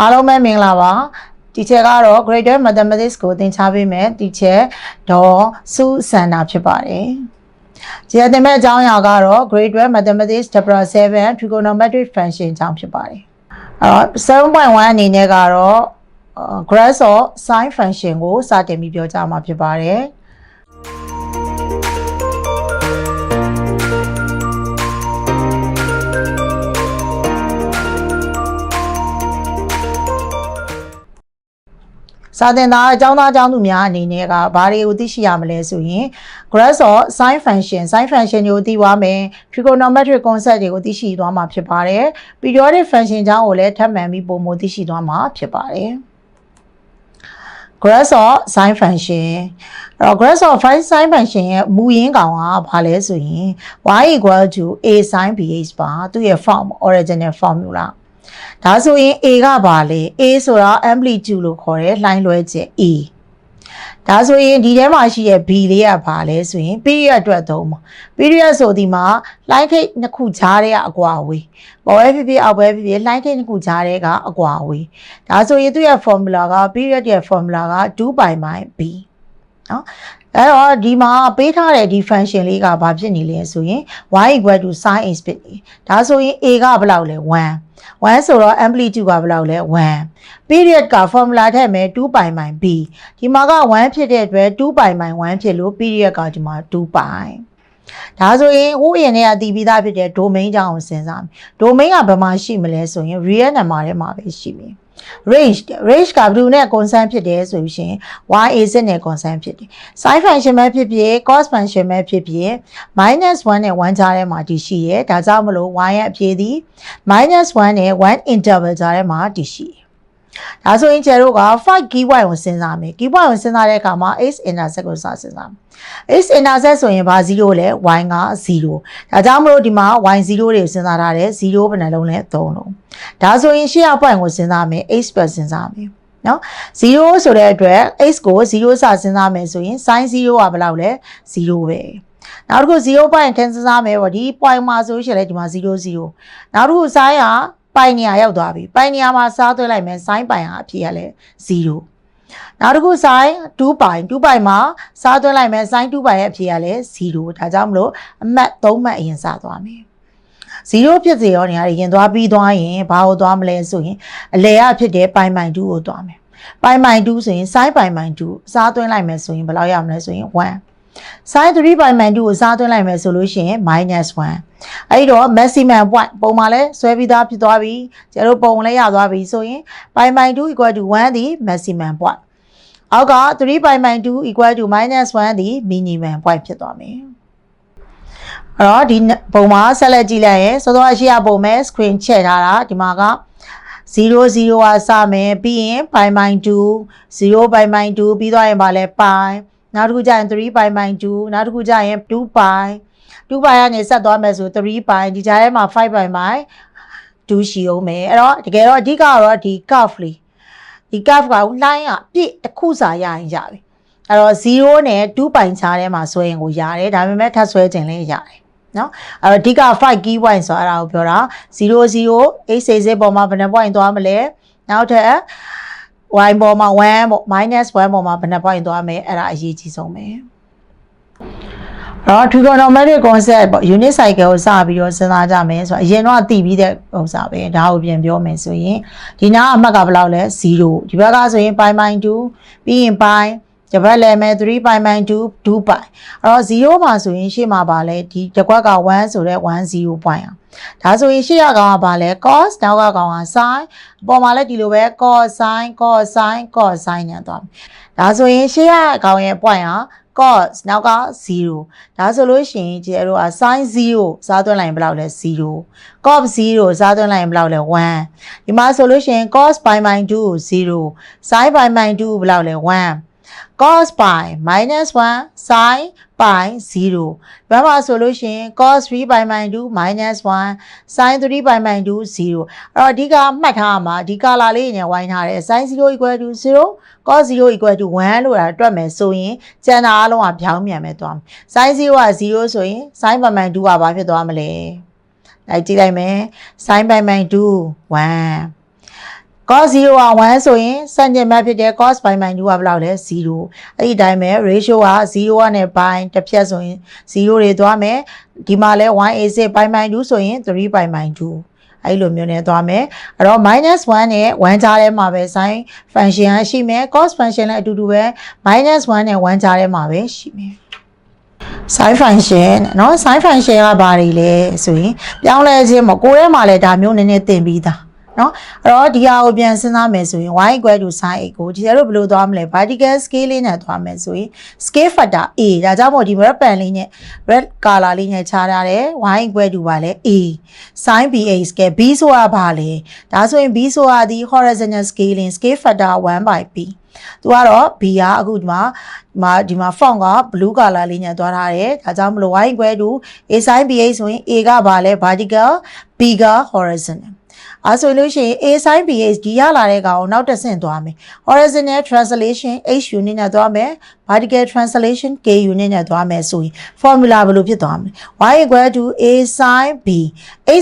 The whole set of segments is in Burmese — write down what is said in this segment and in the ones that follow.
အားလုံးပဲမင်္ဂလာပါ teacher ကတော့ grade 12 mathematics ကိုသင်ကြားပေးမယ် teacher ဒေါ်စုစန္ဒာဖြစ်ပါတယ်ဒီအသင်မဲ့အကြောင်းအရာကတော့ grade 12 mathematics chapter 7 trigonometric function အကြောင်းဖြစ်ပါတယ်အဲ့တော့7.1အနေနဲ့ကတော့အာ graph of sin function ကိုစတင်ပြီးပြောကြားမှာဖြစ်ပါတယ် စာသင်သားအကြောင်းသားအကြောင်းသူများအနေနဲ့ကဘာတွေကိုသိရှိရမလဲဆိုရင် graph of sin function sin function ကိုသိသွားမယ် trigonometric concept တွေကိုသိရှိသွားမှာဖြစ်ပါတယ် periodic function အကြောင်းကိုလည်းထပ်မံပြီးပုံမသိရှိသွားမှာဖြစ်ပါတယ် graph of sin function အဲ့တော့ graph of sin function ရဲ့မူရင်းကောင်ကဘာလဲဆိုရင် y equal to a sin bh ပါသူ့ရဲ့ form original formula ဒါဆိုရင် a ကဘာလဲ a ဆိုတာ amplitude လို့ခေါ်တယ်လှိုင်းလွှဲချက် e ဒါဆိုရင်ဒီထဲမှာရှိတဲ့ b လေးကဘာလဲဆိုရင် period အတွက်သုံးပါ period ဆိုဒီမှာလှိုင်းခိတ်နှစ်ခုကြားထဲကအကွာအဝေးပေါ်ပဲဖြစ်ဖြစ်အောက်ပဲဖြစ်ဖြစ်လှိုင်းခိတ်နှစ်ခုကြားထဲကအကွာအဝေးဒါဆိုရင်သူ့ရဲ့ formula က period ရဲ့ formula က2 pi by b နော်အဲ့တော့ဒီမှာပေးထားတဲ့ဒီ function လေးကဘာဖြစ်နေလဲဆိုရင် y equal to sin x ဖြစ်နေဒါဆိုရင် a ကဘယ်လောက်လဲ1 1ဆိုတော့ amplitude ကဘယ်လောက်လဲ1 period က formula ထည့်မယ်2 pi by b ဒီမှာက1ဖြစ်တဲ့အတွက်2 pi by 1ဖြစ်လို့ period ကဒီမှာ2 pi ဒါဆိုရင်ဟိုးရင်ထဲကတည်ပြီးသားဖြစ်တဲ့ domain ကြောင်းကိုစဉ်းစားမယ် domain ကဘယ်မှာရှိမလဲဆိုရင် real number ထဲမှာပဲရှိမယ် range range ကဘယ်သူနဲ့ constant ဖြစ်တယ်ဆိုလို့ရှိရင် y az နဲ့ constant ဖြစ်တယ် sin function ပဲဖြစ်ဖြစ် cos function ပဲဖြစ်ဖြစ် -1 နဲ့ 1ကြားထဲမှာတည်ရှိရဲဒါကြောင့်မလို့ y ရဲ့အဖြေသည် -1 နဲ့1 interval ကြားထဲမှာတည်ရှိတယ် ဒါဆိုရင်ကျတို့က5 key point ကိုစဉ်းစားမယ် key point ကိုစဉ်းစားတဲ့အခါမှာ x intersect ကိုစစဉ်းစားမယ် x intersect ဆိုရင်ဘာ0လဲ y က0ဒါကြောင့်မလို့ဒီမှာ y 0တွေစဉ်းစားထားတယ်0ဘယ်နှလုံးလဲ3လုံးဒါဆိုရင်ရှေ့ရ point ကိုစဉ်းစားမယ် x ပဲစဉ်းစားမယ်နော်0ဆိုတဲ့အတွက် x ကို0စစဉ်းစားမယ်ဆိုရင် sin 0ကဘယ်လောက်လဲ0ပဲနောက်တစ်ခု0 point ထင်းစဉ်းစားမယ်ပေါ့ဒီ point မှာဆိုရှင်လေဒီမှာ0 0နောက်တစ်ခု sin က ပိုင်နေရာရောက်သွားပြီပိုင်နေရာမှာစားသွင်းလိုက်မယ် sin ပိုင်ဟာအဖြစ်ရလဲ0နောက်တစ်ခု sin 2ပိုင်2ပိုင်မှာစားသွင်းလိုက်မယ် sin 2ပိုင်ရဲ့အဖြစ်ရလဲ0ဒါကြောင့်မလို့အမှတ်3မှတ်အရင်စသွားမယ်0ဖြစ်စေရောနေရာရင်သွားပြီးသွားရင်ဘာကိုသွားမလဲဆိုရင်အလဲရဖြစ်တဲ့ပိုင်ပိုင်2ကိုသွားမယ်ပိုင်ပိုင်2ဆိုရင် sin ပိုင်ပိုင်2စားသွင်းလိုက်မယ်ဆိုရင်ဘယ်လောက်ရမလဲဆိုရင်1 sin 3 by min 2ကိုစားသွင်းလိုက်မယ်ဆိုလို့ရှိရင် -1 အဲ့တော့ maximum point ပုံမှာလဲဆွဲပြီးသားဖြစ်သွားပြီကျတို့ပုံလဲရသွားပြီဆိုရင် pi min 2 equal to 1သည် maximum point အောက်က3 pi min 2 equal to -1 သည် minimum point ဖြစ်သွားမယ်အဲ့တော့ဒီပုံမှာဆက်လက်ကြည့်လိုက်ရင်စောစောအရှိရပုံမဲ့ screen ချဲ့ထားတာဒီမှာက0 0ကစမယ်ပြီးရင် pi min 2 0 pi min 2ပြီးသွားရင်ဗာလဲ pi နောက်တစ်ခုကျရင်3 pi by 2နောက်တစ်ခုကျရင်2 pi 2 pi ကနေဆက်သွားမယ်ဆို3 pi ဒီကြားထဲမှာ5 pi by 2ရှိအောင်မယ်အဲ့တော့တကယ်တော့အဓိကတော့ဒီ curve လေးဒီ curve ကလှိုင်းကပြည့်တစ်ခုစာရရင်ရပြီအဲ့တော့0နဲ့2 pi ချားထဲမှာဆွဲရင်ကိုရတယ်ဒါပေမဲ့ထပ်ဆွဲခြင်းလည်းရတယ်နော်အဲ့တော့အဓိက5 key point ဆိုအဲ့ဒါကိုပြောတာ0 0 8 6ပေါ်မှာဘယ်နှ point သွားမလဲနောက်ထပ် y ပေါ်မှာ1ပေါ့ -1 ပေါ်မှာဘယ်နှ point သွားမယ်အဲ့ဒါအရေးကြီးဆုံးပဲတော့ trigonometric concept ပေါ့ unit cycle ကိုစပြီးတော့စဉ်းစားကြမယ်ဆိုတော့အရင်တော့သိပြီးတဲ့ဥစ္စာပဲဒါကိုပြန်ပြောမယ်ဆိုရင်ဒီနာကအမှတ်ကဘယ်လောက်လဲ0ဒီဘက်ကဆိုရင် pi by 2ပြီးရင် pi ဒီဘက်လည်းမဲ့3 pi by 2 2 pi အဲ့တော့0မှာဆိုရင်ရှေ့မှာပါလဲဒီတစ်ခွက်က1ဆိုတော့1 0 point อ่ะဒါဆိုရင်ရှေ့ရကောင်ကပါလဲ cos နောက်ကကောင်က sin အပေါ်မှာလည်းဒီလိုပဲ cos sin cos sin cos sin နဲ့သွားမယ်ဒါဆိုရင်ရှေ့ရကောင်ရဲ့ point ဟာ cos နောက်က0ဒါဆိုလို့ရှိရင်ကျဲတို့က sin 0စားသွင်းလိုက်ရင်ဘယ်လောက်လဲ0 cos 0စားသွင်းလိုက်ရင်ဘယ်လောက်လဲ1ဒီမှာဆိုလို့ရှိရင် cos pi by 2 0 sin pi by 2ဘယ်လောက်လဲ1 cos pi minus 1 sin pi 0ဘယ်မှာဆိုလို့ရှိရင် cos 3 pi by 2 minus 1 sin 3 pi by 2 0အဲ့တော့အဓိကမှတ်ထားမှာဒီကာလာလေးနဲ့ဝိုင်းထားတယ် sin 0 equal to 0 cos 0 equal to 1လို့တာတွက်မယ်ဆိုရင်ကျန်တာအလုံးကဖြောင်းမြန်မဲ့သွားမယ် sin 0က0ဆိုရင် sin pi by 2ကဘာဖြစ်သွားမလဲလိုက်ကြည့်လိုက်မယ် sin pi by 2 1 cos 0က1ဆိုရင်စံကျင်ဘက်ဖြစ်တဲ့ cos pi 2ကဘယ်လောက်လဲ0အဲ့ဒီတိုင်းပဲ ratio က0ကနေ pi တစ်ဖြတ်ဆိုရင်0တွေသွားမယ်ဒီမှာလဲ 1a6 pi 2ဆိုရင်3 pi 2အဲ့လိုမျိုးနဲ့သွားမယ်အဲ့တော့ -1 နဲ့1ကြားထဲမှာပဲ sin function ကရှိမယ် cos function လည်းအတူတူပဲ -1 နဲ့1ကြားထဲမှာပဲရှိမယ် sin function เนาะ sin function ကဘာတွေလဲဆိုရင်ပြောင်းလဲခြင်းမကိုယ်ထဲမှာလည်းဒါမျိုးနည်းနည်းသင်ပြီးသား နော်အဲ့တော့ဒီဟာကိုပြန်စဉ်းစားမယ်ဆိုရင် y equal to sin a ကိုဒီကျတော့ဘယ်လိုသွားမလဲ vertical scale လေးနဲ့သွားမယ်ဆိုရင် scale factor a ဒါကြောင့်မို့ဒီ red pen လေးနဲ့ red color လေးနဲ့ခြားထားတယ် y equal to ပါလဲ a sin b a scale b ဆိုတာဘာလဲဒါဆိုရင် b ဆိုတာဒီ horizontal scaling scale factor 1 by b သူကတော့ B ကအခုဒီမှာဒီမှာဒီမှာ font က blue color လေးညံသွားထားတယ်ဒါကြောင့်မလို့ y equal to a sin b a ဆိုရင် a ကဘာလဲ vertical b က horizontal အဲဆိုလို့ရှိရင် a sin b h ဒီရလာတဲ့ကောင်နောက်တစ်ဆင့်သွားမယ် horizontal translation h unit နဲ့သွားမယ် vertical translation k unit နဲ့သွားမယ်ဆိုရင် formula ဘယ်လိုဖြစ်သွားမလဲ y equal to a sin b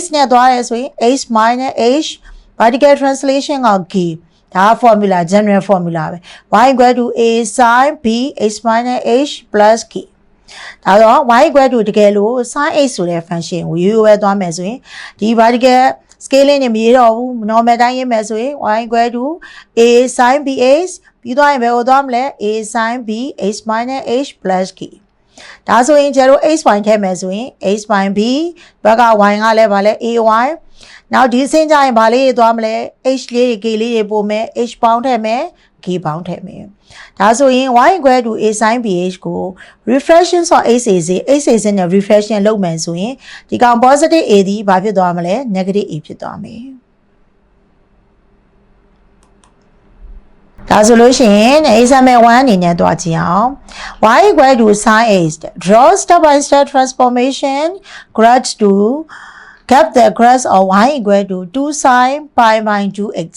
h နဲ့သွားရဲဆိုရင် h minus h vertical translation က k ဒါ formula general formula ပဲ y equal to a sin b h minus h plus k ဒါတော့ y equal to တကယ်လို့ sin h ဆိုတဲ့ function ကိုရိုးရိုးပဲသွားမယ်ဆိုရင်ဒီ vertical scaling နဲ့မရေးတော့ဘူး normal တိုင်းရေးမယ်ဆိုရင် y equal to a sin b h ပြီးသွားရင်ဘယ်ကိုသွားမလဲ a sin b h minus h plus k ဒါဆိုရင်ကျတော့ h point ထည့်မယ်ဆိုရင် h point b ဘက်က y ကလည်းဗာလဲ ay နောက်ဒီအဆင့်ကျရင်ဗာလေးတွေသွားမလဲ h လေးတွေ k လေးတွေပို့မယ် h ပေါင်းထည့်မယ် k ပေါင်းထည့်မယ်ဒါဆိုရင် y equal to a sin bh ကို reflection ဆို h စေစေ h စေစေနဲ့ reflection လုပ်မယ်ဆိုရင်ဒီကောင် positive a ဒီဘာဖြစ်သွားမလဲ negative a ဖြစ်သွားမယ်ဒါဆိုလို့ရှိရင် example 1အနေနဲ့တွားကြည့်အောင် y equal to sin h draw step by step transformation grad to get the grad of y equal to 2 sin pi by 2x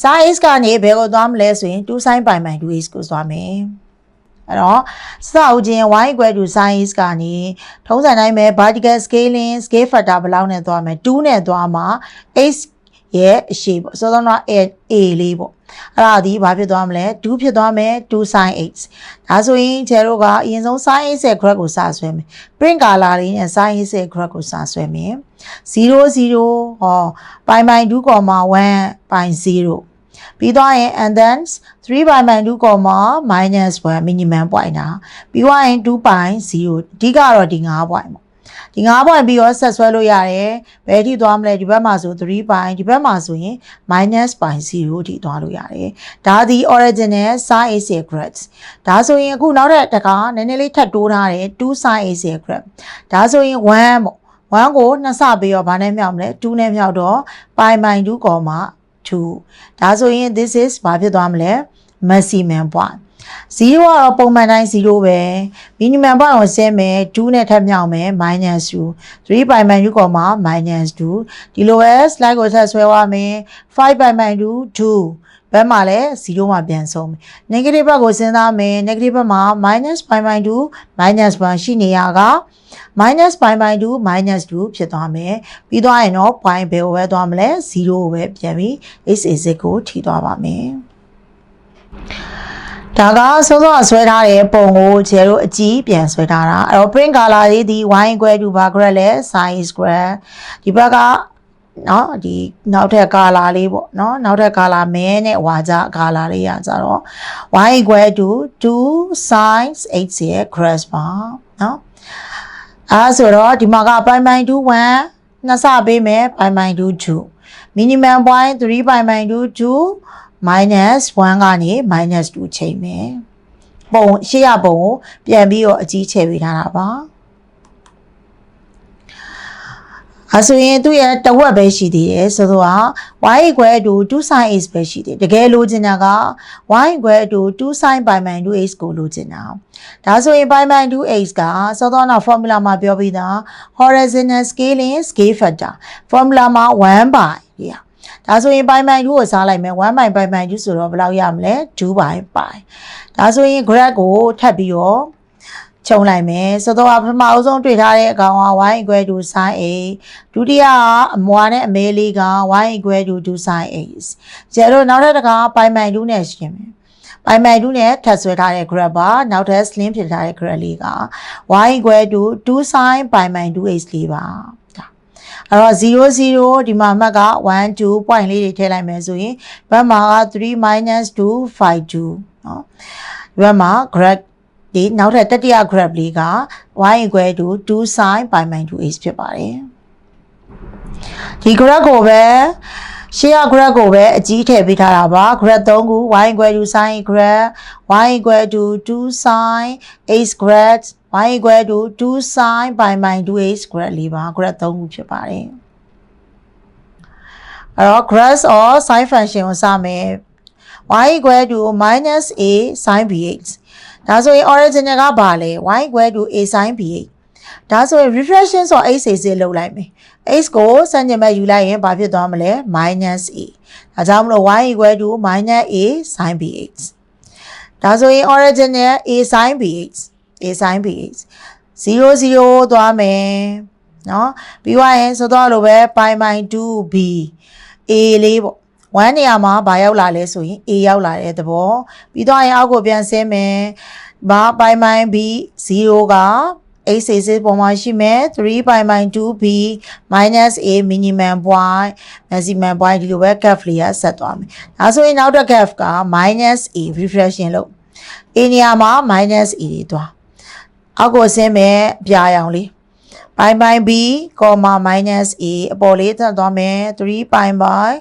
sin h ကနေဘယ်ကိုသွားမလဲဆိုရင်2 sin pi by 2x ကိုသွားမယ်အဲ့တော့စအုပ်ချင်း y equal to sin h ကနေထုံးစံတိုင်းပဲ vertical scaling scale factor ဘယ်လောက်နဲ့သွားမလဲ2နဲ့သွားမှာ h ရဲ့အရှိပေါ့စောစောက a a လေးပေါ့အဲ့ဒါဒီဘာဖြစ်သွားမလဲ2ဖြစ်သွားမယ်2 sin h ဒါဆိုရင်ကျဲတို့ကအရင်ဆုံး sin h ရဲ့ graph ကိုစဆွဲမယ် print color လေးနဲ့ sin h ရဲ့ graph ကိုစဆွဲမယ်0 0ဟော pi by 2, 1 by 0ပြီးသွားရင် and then 3 by 2, minus 1 minimum point တာပြီးသွားရင်2 by 0အဓိကတော့ဒီ9 point ပေါ့ ဒီ9 point ပြီးတော့ဆက်ဆွဲလို့ရတယ်ဘယ်ထိသွားမလဲဒီဘက်မှာဆို3 by ဒီဘက်မှာဆိုရင် minus by 0ထိသွားလို့ရတယ်ဒါဒီ original sin a secret ဒါဆိုရင်အခုနောက်ထပ်တကနည်းနည်းလေးထပ်တိုးထားတယ်2 sin a secret ဒါဆိုရင်1ပေါ့1ကိုနှစ်ဆပေးရောဘာနဲ့မြောက်မလဲ2နဲ့မြောက်တော့ pi by 2 2ဒါဆိုရင် this is ဘာဖြစ်သွားမလဲ maximum point 0ကတော့ပုံမှန်တိုင်း0ပဲ minimum point ကိုဆင်းမယ်2နဲ့ထပ်မြောက်မယ် -2 3 by -2 ကောမှာ -2 ဒီလိုပဲ slide ကိုဆက်ဆွဲသွားမယ်5 by -2 2ဘက်မှာလည်း0မှာပြန်ဆုံးမယ် negative ဘက်ကိုစဉ်းစားမယ် negative ဘက်မှာ minus pi by 2 minus 1ရှိနေရက minus pi by 2 minus 2ဖြစ်သွားမယ်ပြီးသွားရင်တော့ point ဘယ်ကိုပဲသွားမလဲ0ကိုပဲပြန်ပြီး x is ကိုထိသွားပါမယ် ဒါကစောစောဆွဲထားတဲ့ပုံကိုကျဲတို့အကြီးပြန်ဆွဲထားတာအဲ့တော့ print color လေးဒီ y square 2 bar graph လဲ sin square ဒီဘက်ကနော်ဒီနောက်ထပ် color လေးပေါ့နော်နောက်ထပ် color မဲနဲ့ဝါကြ color လေးရကြတော့ y equal to 2 sin h ရဲ့ graph ပါနော်အဲဆိုတော့ဒီမှာက pi by 2 1နှစ်ဆပေးမယ် pi by 2 2 minimum point 3 pi by 2 2 1 ကနေ minus 2ချိန်မယ်ပုံရှေ့ရပုံကိုပြန်ပြီးတော့အကြီးချဲပေးထားတာပါအဲဆိုရင်သူ့ရဲ့တဝက်ပဲရှိသေးတယ်ဆိုတော့ y equal to 2 sin x ပဲရှိသေးတယ်တကယ်လိုချင်တာက y equal to 2 sin pi by 2x ကိုလိုချင်တာဒါဆိုရင် pi by 2x ကစောစောနောက် formula မှာပြောပြီးသား horizontal scaling scale factor formula မှာ1 by ရ ဒါဆိုရင် pi by 2ကိုစားလိုက်မယ်1 by pi by 2ဆိုတော့ဘယ်လောက်ရမလဲ2 by pi ဒါဆိုရင် graph ကိုထပ်ပြီးတော့ခြုံလိုက်မယ်ဆိုတော့ပထမအဆုံးတွေ့ထားတဲ့အကောင်က y equal to sin a ဒုတိယကအမွာနဲ့အမဲလေးက y equal to 2 sin a ကျဲတော့နောက်ထပ်တစ်ခါပိုင်ပိုင်2နဲ့ရှင်းမယ်ပိုင်ပိုင်2နဲ့ထပ်ဆွဲထားတဲ့ graph ပါနောက်ထပ် slim ဖြစ်ထားတဲ့ graph လေးက y equal to 2 sin ပိုင်ပိုင် 2h လေးပါဒါ အဲ့တော့0 0ဒီမှာအမှတ်က1 2 point လေးတွေထည့်လိုက်မယ်ဆိုရင်ဘက်မှာက3 2 5 2เนาะဒီဘက်မှာ graph ဒီနောက်ထပ်တတိယ graph လေးက y equal to 2 sin pi minus 2h ဖြစ်ပါတယ်ဒီ graph ကိုပဲရှေ့က graph ကိုပဲအကြီးထည့်ပေးထားတာပါ graph 3ခု y equal to sin graph y equal to 2 sin h graph y equal to 2 sin pi minus 2h graph လေးပါ graph 3ခုဖြစ်ပါတယ်အဲ့တော့ graph or sin function ကိုစမယ် y equal to minus a sin bh ဒါဆိုရင် original ကဘာလဲ y equal to a sin bh ဒါဆိုရင် reflection ဆို h စေစေလောက်လိုက်မယ် h ကိုစံကျင်ဘက်ယူလိုက်ရင်ဘာဖြစ်သွားမလဲ minus a ဒါကြောင့်မလို့ y equal to minus a sin bh ဒါဆိုရင် original a sin bh design page 00သွားမယ်နော်ပြီးွားရင်ဆိုတော့လိုပဲ by my 2b a လေးပေါ့ဝမ်းနေရာမှာဘာရောက်လာလဲဆိုရင် a ရောက်လာတဲ့သဘောပြီးတော့ရင်အောက်ကိုပြန်ဆင်းမယ်ဘာ by my b 0က a6 ပုံမှာရှိမယ်3 by my 2b minus a minimum point maximum point ဒီလိုပဲ graph လေးကဆက်သွားမယ်ဒါဆိုရင်နောက်တစ် graph က minus a reflection လို့ a နေရာမှာ minus a တွေသွား အောက်ကိုဆင်းမယ်ပြာရောင်လေးပိုင်ပိုင် B, minus A အပေါ်လေးတက်သွားမယ်3ပိုင်ပိုင်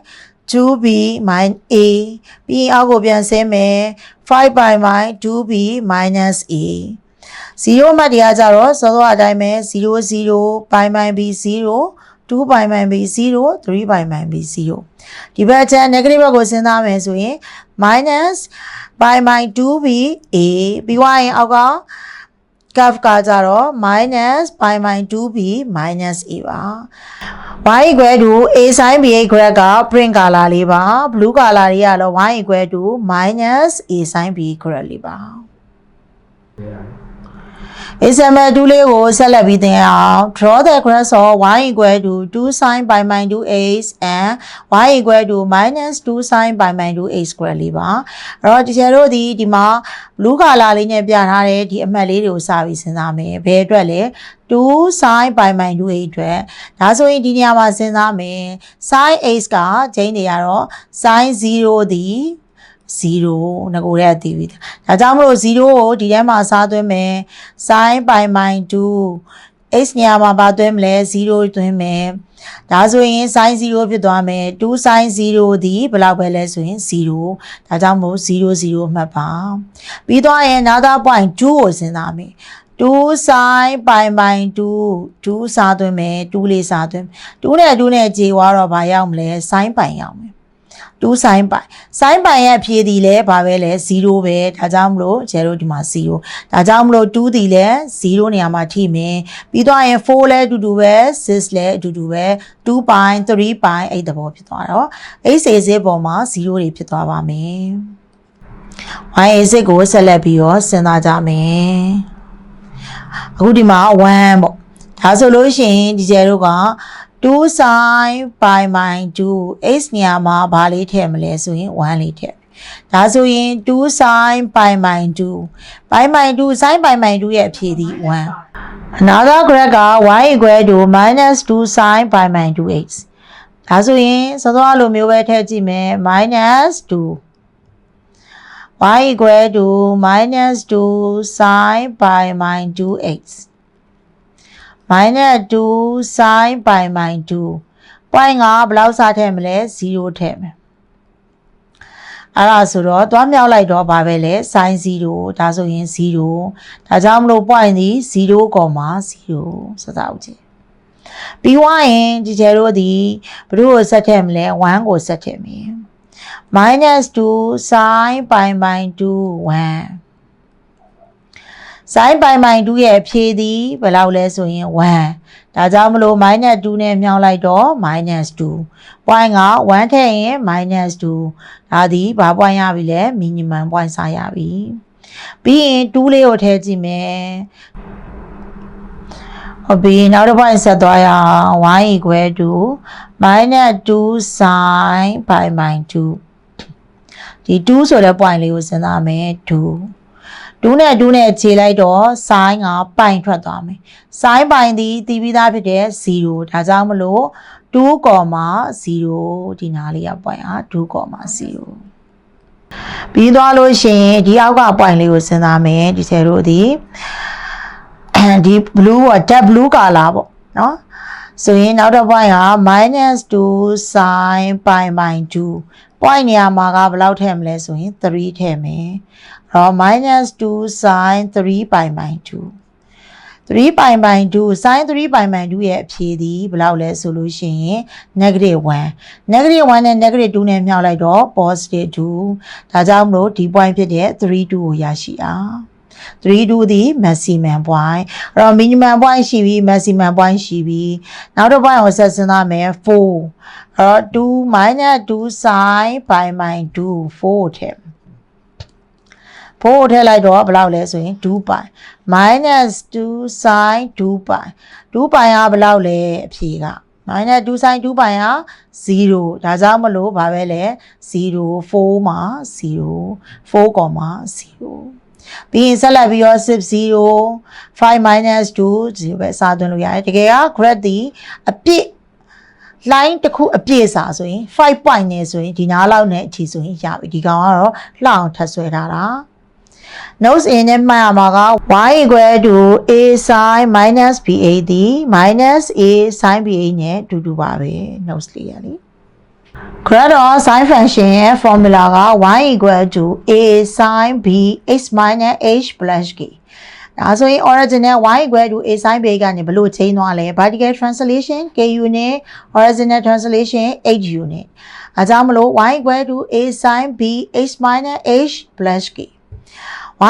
2b min a ပြီးရင်အောက်ကိုပြန်ဆင်းမယ်5 by min 2b minus a 0မှတ်တရားကြတော့စောစောအတိုင်းပဲ0 0 by min b 0 2 by min b 0 3 by min b 0ဒီဘက်ကျန် negative ဘက်ကိုစဉ်းစားမယ်ဆိုရင် minus by min 2b a ပြီးွားရင်အောက်က curve ကကြတော့ minus pi by 2b minus a ပါ y equal to a sin b graph က print color လေးပါ blue color တွေကတော့ y equal to minus a sin b graph လေးပါ example 2လေးကိုဆက်လက်ပြီးသင်အောင် draw the graph of y equal to 2 sin pi minus 2h and y equal to minus 2 sin pi minus 2h square လေးပါအဲ့တော့ဒီကျတို့ဒီဒီမှာ blue color လေးနဲ့ပြထားတဲ့ဒီအမှတ်လေးတွေကိုစပြီးစဉ်းစားမယ်ဘယ်အတွက်လဲ2 sin pi minus 2h အတွက်ဒါဆိုရင်ဒီနေရာမှာစဉ်းစားမယ် sin h ကချိန်နေရတော့ sin 0ဒီ 0ငကိုရဲတည်ပြီဒါကြောင့်မလို့0ကိုဒီထဲမှာစားသွင်းမယ် sin pi min 2 x နေရာမှာပါသွင်းမလဲ0သွင်းမယ်ဒါဆိုရင် sin 0ဖြစ်သွားမယ်2 sin 0ဒီဘယ်လောက်ပဲလဲဆိုရင်0ဒါကြောင့်မို့0 0မှတ်ပါပြီးသွားရင် another point 2ကိုစဉ်းစားမယ်2 sin pi by 2 2စားသွင်းမယ်2လေးစားသွင်း2နဲ့2နဲ့ကြေသွားတော့ဘာရောက်မလဲ sin pi ရောက်မယ် 2 sin pi sin pi ရဲ့ဖြေသည်လဲဘာပဲလဲ0ပဲဒါကြောင့်မလို့ကျဲတို့ဒီမှာ0ဒါကြောင့်မလို့2သည်လဲ0နေရာမှာထိမယ်ပြီးတော့ရင်4လဲအတူတူပဲ6လဲအတူတူပဲ2 pi 3 pi အဲ့တဘောဖြစ်သွားတော့ x စေစေပေါ်မှာ0တွေဖြစ်သွားပါမယ် y အစစ်ကိုဆက်လက်ပြီးတော့စဉ်းစားကြမယ်အခုဒီမှာ1ပေါ့ဒါဆိုလို့ရှိရင်ဒီကျဲတို့က 2 sin pi by 2 x နေရာမှာဘာလေးထည့်မလဲဆိုရင်1လေးထည့်ဒါဆိုရင်2 sin pi by 2 pi by 2 sin pi by 2ရဲ့အဖြေသည်1 another graph က y equal to minus 2 sin pi by 2x ဒါဆိုရင်စောစောလိုမျိုးပဲထည့်ကြည့်မယ် minus 2 y equal to minus 2 sin pi by 2x minus 2 sin pi by 2 point ကဘယ်လောက်စားထည့်မလဲ0ထည့်မယ်အဲ့ဒါဆိုတော့သွားမြောက်လိုက်တော့ဗာပဲလဲ sin 0ဒါဆိုရင်0ဒါကြောင့်မလို့ point ဒီ0.0စသအောင်ကြည့်ပြီးွားရင်ဒီကျဲတို့ဒီဘယ်လိုကိုဆက်ထည့်မလဲ1ကိုဆက်ထည့်မယ် minus 2 sin pi by 2 1 sin pi by 2ရဲ့အဖြေသည်ဘယ်လောက်လဲဆိုရင်1ဒါကြောင့်မလို့ minus 2နဲ့မြောက်လိုက်တော့ minus 2 point က1ထည့်ရင် minus 2ဒါသည်ဘာ point ရပြီလဲ minimum point စရပြီပြီးရင်2လေးကိုထည့်ကြည့်မယ်ဟုတ်ပြီနောက်တစ်ပိုင်းဆက်သွားရအောင် y equal to minus 2 sin pi by 2 ဒီ2ဆိုတဲ့ point လေးကိုစဉ်းစားမယ်2 2နဲ့2နဲ့ခြေလိုက်တော့ sin ကပိုင်ထွက်သွားမယ် sin ပိုင်သည်တည်ပြီးသားဖြစ်တဲ့0ဒါကြောင့်မလို့2.0ဒီနားလေးက point อ่ะ2.0ပြီးသွားလို့ရှိရင်ဒီအောက်က point လေးကိုစဉ်းစားမယ်ဒီဆယ်တို့ဒီဒီ blue ပေါ့ dark blue color ပေါ့နော်ဆိုရင်နောက်တစ် point က -2 sin pi by 2 point နေရာမှာကဘယ်လောက်ထည့်မလဲဆိုရင်3ထည့်မယ် အဲ့တော့ -2 sin 3 pi by 2 3 pi by 2 sin 3 pi by 2ရဲ့အဖြေသည်ဘယ်လောက်လဲဆိုလို့ရှိရင် negative 1 negative 1နဲ့ negative 2နဲ့မြောက်လိုက်တော့ positive 2ဒါကြောင့်မလို့ဒီ point ဖြစ်တဲ့3 2ကိုရရှိအောင်3 2သည် maximum point အဲ့တော့ minimum point ရှိပြီ maximum point ရှိပြီနောက်တစ် point ကိုဆက်စဉ်းစားမယ်4အဲ့တော့2 2 sin pi by 2 4ထည့် 4ထည့်လိုက်တော့ဘယ်လောက်လဲဆိုရင်2 pi minus 2 sin 2 pi 2 pi ကဘယ်လောက်လဲအဖြေက minus 2 sin 2 pi က0ဒါကြောင့်မလို့ဘာပဲလဲ0 4မှာ0 4.0ပြီးရင်ဆက်လက်ပြီးတော့10 5 minus 2 0ပဲစာသွင်းလို့ရတယ်တကယ်က grad ဒီအပြည့် line တစ်ခုအပြည့်စာဆိုရင်5 point နဲ့ဆိုရင်ဒီနားလောက်နဲ့အချီဆိုရင်ရပြီဒီကောင်ကတော့လှအောင်ထပ်ဆွဲထားတာ notes in နဲ့မှတ်ရမှာက y equal to a sin minus ba ဒီ minus a sin ba နဲ့တူတူပါပဲ notes လေးရလေ grad of sin function ရဲ့ formula က y equal to a sin b x minus h plus k ဒါဆိုရင် origin နဲ့ y equal to a sin b ကနေဘယ်လိုချိန်သွားလဲ vertical translation k unit horizontal translation h unit အဲကြောင့်မလို့ y equal to a sin b h minus h plus k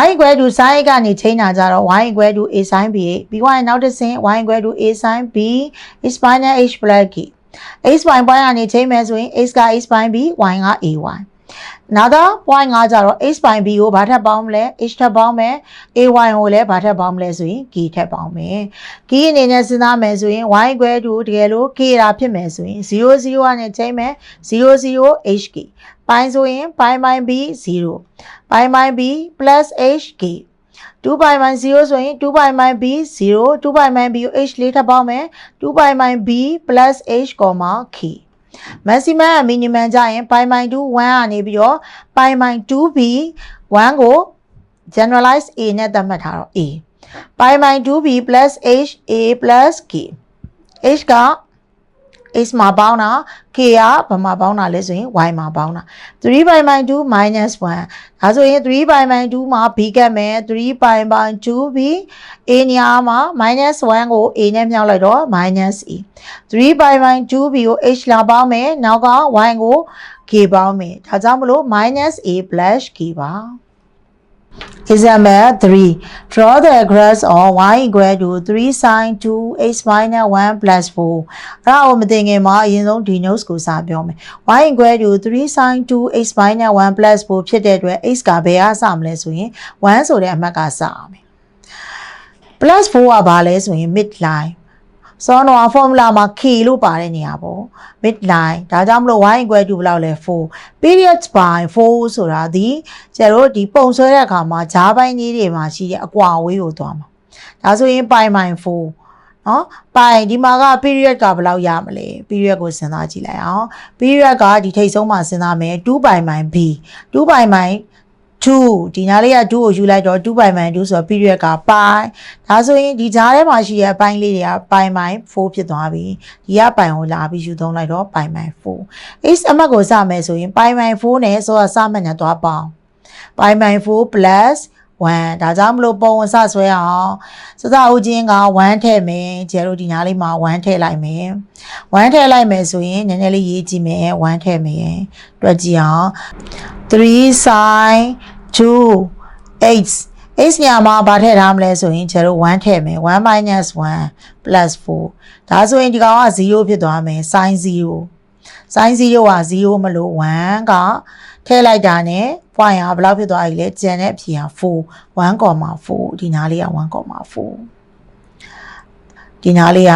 y equal to sin ကနေချိန်တာကြတော့ y equal to a sin b ပြီးသွားရင်နောက်တစ်ဆင့် y equal to a sin b h minus h plus k x point point ကနေချိန်မယ်ဆိုရင် x က x point b y က a y နောက်တော့ point 5ကြတော့ h point b ကိုဘာထပ်ပေါင်းမလဲ h ထပ်ပေါင်းမယ် ay ကိုလည်းဘာထပ်ပေါင်းမလဲဆိုရင် k ထပ်ပေါင်းမယ် k အနေနဲ့စဉ်းစားမယ်ဆိုရင် y equal to တကယ်လို့ k ရာဖြစ်မယ်ဆိုရင်0 0ကနေချိန်မယ်0 0 hk ပိုင်းဆိုရင်ပိုင်းပိုင်း b 0ပိုင်းပိုင်း b hk 2 pi by 0ဆိုရင်2 pi by b 0 2 pi by b ကို h လေးထပ်ပေါင်းမယ်2 pi by b h, k maximum က minimum ကြရင် pi by 2 1ကနေပြီးတော့ pi by 2b 1ကို generalize a နဲ့သတ်မှတ်ထားတော့ a pi by 2b h a k h က x မှာပေါင်းတာ k ကဘာမှာပေါင်းတာလဲဆိုရင် y မှာပေါင်းတာ3 by 2 minus 1ဒါဆိုရင်3 by 2မှာ b ကတ်မယ်3 by 2 b a နေရာမှာ minus 1ကို a နဲ့မြောက်လိုက်တော့ minus e 3 by 2 b ကို h လာပေါင်းမယ်နောက်က y ကို k ပေါင်းမယ်ဒါကြောင့်မလို့ minus a k ပါ Example 3. Draw the graph of y equal to 3 sin 2 x minus 1 plus 4. အဲ့ဒါကိုမသိငင်မှာအရင်ဆုံးဒီ notes ကိုစာပြောမယ်။ y equal to 3 sin 2 x minus 1 plus 4ဖြစ်တဲ့အတွက် x ကဘယ်ကစမလဲဆိုရင်1ဆိုတဲ့အမှတ်ကစအောင်မယ်။ plus 4ကဘာလဲဆိုရင် midline စောနော formula မှာ k လို့ပါတဲ့နေရာပေါ့ midline ဒါကြောင့်မလို့ y equal to ဘယ်လောက်လဲ4 periods by 4ဆိုတာဒီကျတော့ဒီပုံဆွဲတဲ့အခါမှာဂျားပိုင်းကြီးတွေမှာရှိတဲ့အကွာအဝေးကိုသွားမှာဒါဆိုရင် pi by 4နော်ပိုင်ဒီမှာက period ကဘယ်လောက်ရမလဲ period ကိုစဉ်းစားကြည့်လိုက်အောင် period ကဒီထိတ်ဆုံးမှာစဉ်းစားမယ်2 pi by b 2 pi by 2ဒီနားလေးက2ကိုယူလိုက်တော့2 by 2ဆိုတော့ period က pi ဒါဆိုရင်ဒီကြားထဲမှာရှိတဲ့အပိုင်းလေးတွေက pi 4ဖြစ်သွားပြီဒီက pi ကိုလာပြီးယူသုံးလိုက်တော့ pi 4 x အမှတ်ကိုစမယ်ဆိုရင် pi 4နဲ့ဆိုတော့စမှတ်နဲ့သွားပေါင်း pi 4 plus 1ဒါကြောင့်မလို့ပုံဝင်စဆွဲအောင်စစဦးချင်းက1ထည့်မယ်ကျဲတို့ဒီနားလေးမှာ1ထည့်လိုက်မယ်1ထည့်လိုက်မယ်ဆိုရင်နည်းနည်းလေးရေးကြည့်မယ်1ထည့်မယ်တွက်ကြည့်အောင်3 sin 2 x x ညမှာဗာထည့်ထားမလဲဆိုရင်ကျတို့1ထည့်မယ်1 1 plus 4ဒါဆိုရင်ဒီကောင်က0ဖြစ်သွားမယ် sin 0 sin 0က0မလို့1ကထည့်လိုက်တာနဲ့ point ကဘယ်လောက်ဖြစ်သွားပြီလဲကျန်တဲ့အဖြေက4 1.4ဒီနားလေးက1.4 ဒီနားလေးက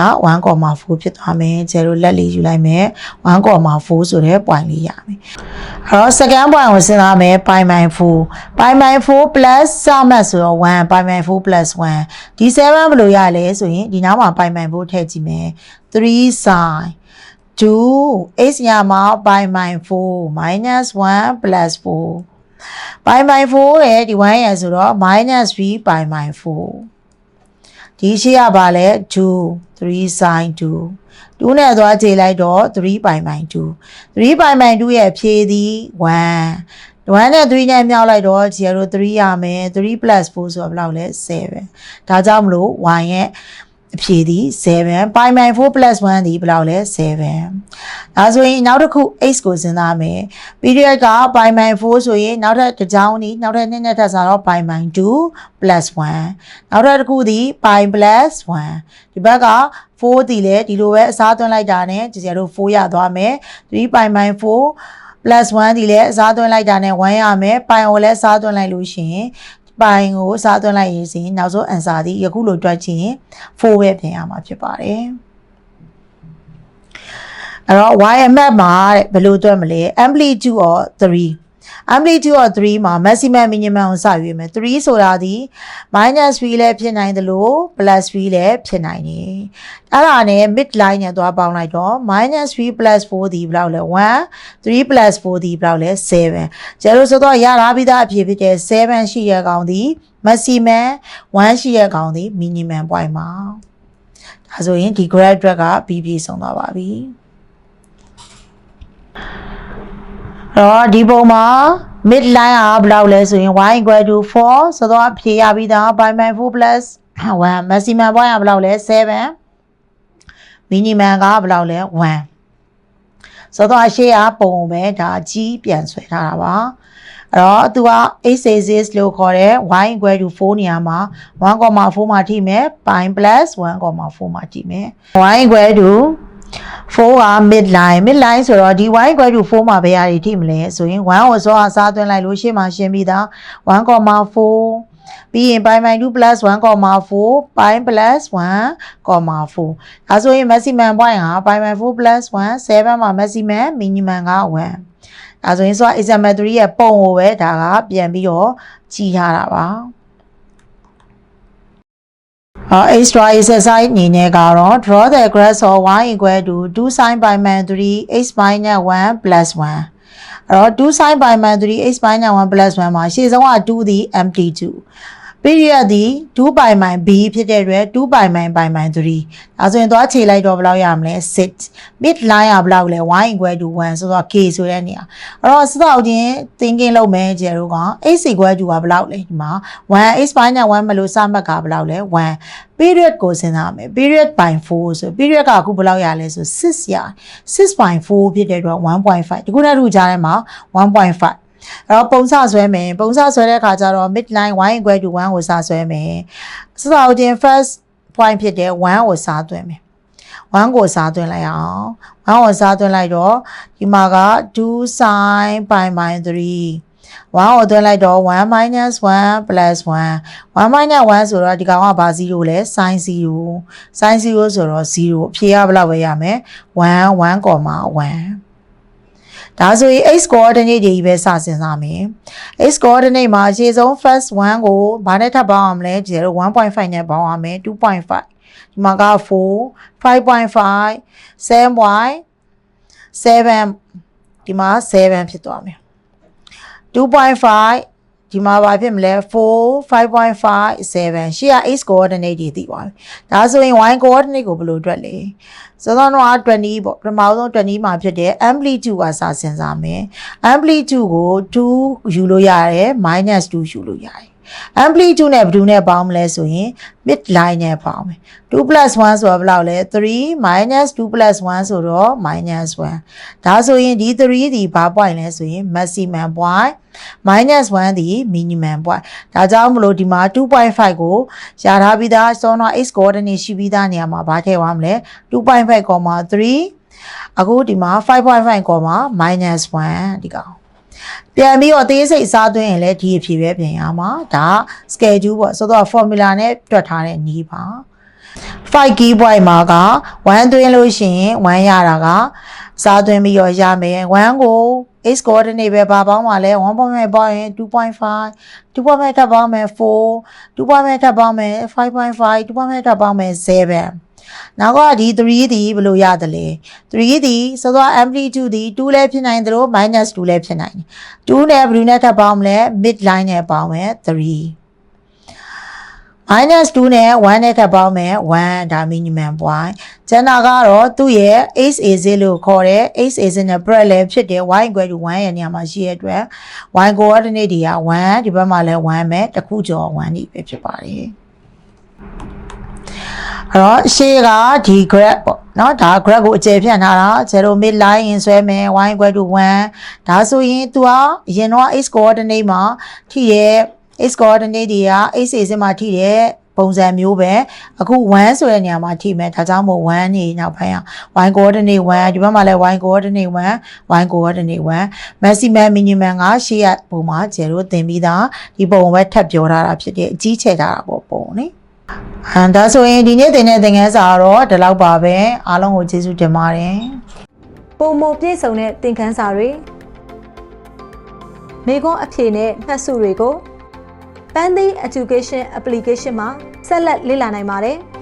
1.4ဖြစ်သွားမယ်ကျဲတို့လက်လေးယူလိုက်မယ်1.4ဆိုတဲ့ point လေးရမယ်အဲ့တော့ second point ကိုစဉ်းစားမယ် pi by 4 pi by 4 plus စမှတ်ဆိုတော့1 pi by 4 plus 1ဒီ7ဘယ်လိုရလဲဆိုရင်ဒီနားမှာ pi by 4ထည့်ကြည့်မယ်3 sin 2 x ညာမှာ pi by 4 minus 1 plus 4 pi by 4ရဲ့ဒီ1ရဲ့ဆိုတော့ minus 3 pi by 4 ဒီရှိရပါလဲ2 3 sin 2 2နဲ့သွားခြေလိုက်တော့3 pi by 2 3 pi by 2ရဲ့ဖြေသည်1 1နဲ့3နဲ့မြောက်လိုက်တော့0 3ရမယ်3 plus 4ဆိုတော့ဘယ်လောက်လဲ7ဒါကြောင့်မလို့ y ရဲ့ အဖြေသည်7 pi by 4 plus 1သည်ဘယ်လောက်လဲ7ဒါဆိုရင်နောက်တစ်ခု x ကိုစဉ်းစားမယ် period က pi by 4ဆိုရင်နောက်ထပ်တစ်ကြောင်းဒီနောက်ထပ်နှစ်နဲ့ထပ်စားတော့ pi by 2 plus 1နောက်ထပ်တစ်ခုသည် pi plus 1ဒီဘက်က4ဒီလေဒီလိုပဲအစားသွင်းလိုက်တာနဲ့ကျကျတို့4ရသွားမယ်3 pi by 4 plus 1ဒီလည်းအစားသွင်းလိုက်တာနဲ့1ရမယ်ပိုင်ကိုလည်းအစားသွင်းလိုက်လို့ရှိရင် ပိုင်ကိုအစားသွင်းလိုက်ရင်စီနောက်ဆုံး answer ဒီယခုလိုတွက်ချင်4ပဲပြင်ရမှာဖြစ်ပါတယ်အဲ့တော့ y map မှာတဲ့ဘယ်လိုတွက်မလဲ amplitude of 3 amplitude of 3မှာ maximum minimum ကိုစရွေးမယ်3ဆိုတာဒီ minus 3လည်းဖြစ်နိုင်တယ်လို့ plus 3လည်းဖြစ်နိုင်တယ်အဲ့ဒါနဲ့ mid line နဲ့သွားပေါင်းလိုက်တော့ minus 3 plus 4ဒီဘယ်လောက်လဲ1 3 plus 4ဒီဘယ်လောက်လဲ7ကျလို့ဆိုတော့ရတာပြီးသားအဖြစ်ဖြစ်တဲ့7ရှိရကောင်ဒီ maximum 1ရှိရကောင်ဒီ minimum point မှာဒါဆိုရင်ဒီ graph ကပြီးပြည့်ဆုံးသွားပါပြီ တော့ဒီပုံမှာ mid line ကဘယ်လောက်လဲဆိုရင် y equal to 4ဆိုတော့ဖြေရပြီးသား pi by 4 plus 1 maximum point ကဘယ်လောက်လဲ7 minimum ကဘယ်လောက်လဲ1ဆိုတော့အရှိအပုံပဲဒါကြီးပြန်ဆွဲထားတာပါအဲ့တော့သူက axis လို့ခေါ်တဲ့ y equal to 4နေရာမှာ1.4မှာထိမယ် pi plus 1.4မှာထိမယ် y equal to 4က mid line mid line ဆိုတော့ဒီ y equal to 4မှာဘယ်ဟာတွေထိမလဲဆိုရင်1ကိုစောအစားသွင်းလိုက်လို့ရှေ့မှာရှင်းပြီးသား1.4ပြီးရင် pi by 2 plus 1.4 pi plus 1.4ဒါဆိုရင် maximum point ဟာ pi by 4 plus 1 7မှာ maximum minimum က1ဒါဆိုရင်ဆို example 3ရဲ့ပုံကိုပဲဒါကပြန်ပြီးတော့ကြည်ထားတာပါဟော extra exercise အနေနဲ့ကတော့ draw the graph of y equal to 2 sin pi man 3 x minus 1 plus 1အဲ့တော့2 sin pi man 3 x minus 1 plus 1မှာရှေ့ဆုံးက2ဒီ amplitude period ဒီ2 pi man b ဖြစ်တဲ့အတွက်2 pi man pi man 3ဒါဆိုရင်သွားခြေလိုက်တော့ဘယ်လောက်ရမလဲ6 mid line ကဘယ်လောက်လဲ y equal to 1ဆိုတော့ k ဆိုတဲ့နေရာအဲ့တော့စတော့ချင်း thinking လုပ်မယ်ကျဲတို့က x equal to ကဘယ်လောက်လဲဒီမှာ1 x minus 1မလို့စမှတ်ကဘယ်လောက်လဲ1 period ကိုစဉ်းစားမယ် period by 4ဆို period ကအခုဘယ်လောက်ရလဲဆို6ရ6 by 4ဖြစ်တဲ့အတွက်1.5ဒီခုနဲ့ထူကြားထဲမှာ1.5 အဲ့တော့ပုံစဆွဲမယ်ပုံစဆွဲတဲ့အခါကျတော့ midline y equal to 1ကိုစဆွဲမယ်စသဖြင့် first point ဖြစ်တဲ့1ကိုစားသွင်းမယ်1ကိုစားသွင်းလိုက်အောင်1ကိုစားသွင်းလိုက်တော့ဒီမှာက2 sin pi by 3 1ကိုသွင်းလိုက်တော့1 minus 1 plus 1 1 minus 1ဆိုတော့ဒီကောင်ကဘာ0လဲ sin 0 sin 0ဆိုတော့0အဖြေကဘယ်လောက်ပဲရမယ်1 1.1 ဒါဆိုရင် x coordinate တွေကြီးပဲစစဉ်းစားမယ် x coordinate မှာအရှိဆုံး first 1ကိုဘာနဲ့ထပ်ပေါင်းအောင်မလဲဒီလို1.5နဲ့ပေါင်းအောင်မယ်2.5ဒီမှာက4 5.5 7.7ဒီမှာ7ဖြစ်သွားမယ်2.5 ဒီမှာဘာဖြစ်မလဲ4 5.5 7ရှေ့က x coordinate တွေသိပါပြီဒါဆိုရင် y coordinate ကိုဘယ်လိုတွက်လဲစောစောတော့20ပေါ့ပထမဆုံး20မှာဖြစ်တဲ့ amplitude ကစစဉ်းစားမယ် amplitude ကို2ယူလို့ရတယ် -2 ယူလို့ရတယ် amplitude နဲ့ဘယ်သူနဲ့ပေါင်းမလဲဆိုရင် mid line နဲ့ပေါင်းမယ်2 1ဆိုတော့ဘယ်လောက်လဲ3 2 1ဆိုတော့ -1 ဒါဆိုရင်ဒီ3ဒီဘာ point လဲဆိုရင် maximum point -1 ဒီ minimum point ဒါကြောင့်မလို့ဒီမှာ2.5ကိုရှာထားပြီးသားစောတော့ x coordinate ရှိပြီးသားနေရာမှာဘာထည့်သွားမလဲ2.5 3အခုဒီမှာ5.5ကောမှာ -1 ဒီကောင် ပြန်ပြီးတော့သေးစိတ်စားသွင်းရင်လည်းဒီအဖြစ်ပဲပြင်ရမှာဒါ schedule ပေါ့ဆိုတော့ formula နဲ့တွက်ထားတဲ့နည်းပါ5 key point မှာက1သွင်းလို့ရှိရင်1ရတာကစားသွင်းပြီးတော့ရမယ်1ကို x coordinate ပဲပါပေါင်းပါလဲ1.5ပေါင်းရင်2.5 2.5ထပ်ပေါင်းမယ်4 2.5ထပ်ပေါင်းမယ်5.5 2.5ထပ်ပေါင်းမယ်7 နောက်ကဒီ3ဒီဘယ်လိုရသလဲ3ဒီဆိုတော့ amplitude ဒီ2လည်းဖြစ်နိုင်တယ်လို့ minus 2လည်းဖြစ်နိုင်တယ်2နဲ့ဘယ်လိုနဲ့ထပ်ပေါင်းမလဲ mid line နဲ့ပေါင်းမယ်3 minus 2နဲ့1နဲ့ထပ်ပေါင်းမယ်1ဒါ minimum point ကျန်တာကတော့သူ့ရဲ့ ace az လို့ခေါ်တဲ့ ace az နဲ့ bread လည်းဖြစ်တယ် y equal to 1ရဲ့နေရာမှာရှိရတဲ့အတွက် y coordinate တွေက1ဒီဘက်မှာလည်း1ပဲတစ်ခုကျော်1နေပဲဖြစ်ပါတယ် အဲ့တော့ရှေ့ကဒီ grab ပေါ့နော်ဒါ grab ကိုအကျယ်ဖြန့်ထားတာ0 mid line ဆွဲမယ် y equal to 1ဒါဆိုရင် तू ကအရင်တော့ x coordinate မှာထိရဲ့ x coordinate တွေက x axis မှာထိတဲ့ပုံစံမျိုးပဲအခု1ဆိုတဲ့နေရာမှာထိမယ်ဒါကြောင့်မို့1နေနောက်ပိုင်းအောင် y coordinate 1ဒီဘက်မှာလည်း y coordinate 1 y coordinate 1 maximum minimum ကရှေ့ရပုံမှာ0သင်ပြီးသားဒီပုံပဲထပ်ပြောထားတာဖြစ်တဲ့အကြီးချဲ့ထားတာပေါ့ပုံနေ ဟန်ဒါဆိုရင်ဒီနေ့သင်တဲ့သင်ခန်းစာကတော့ဒီလောက်ပါပဲအားလုံးကိုကျေးဇူးတင်ပါတယ်ပုံမပြည့်စုံတဲ့သင်ခန်းစာတွေမိခွန်းအဖြေနဲ့မှတ်စုတွေကို Pandy Education Application မှာဆက်လက်လေ့လာနိုင်ပါတယ်။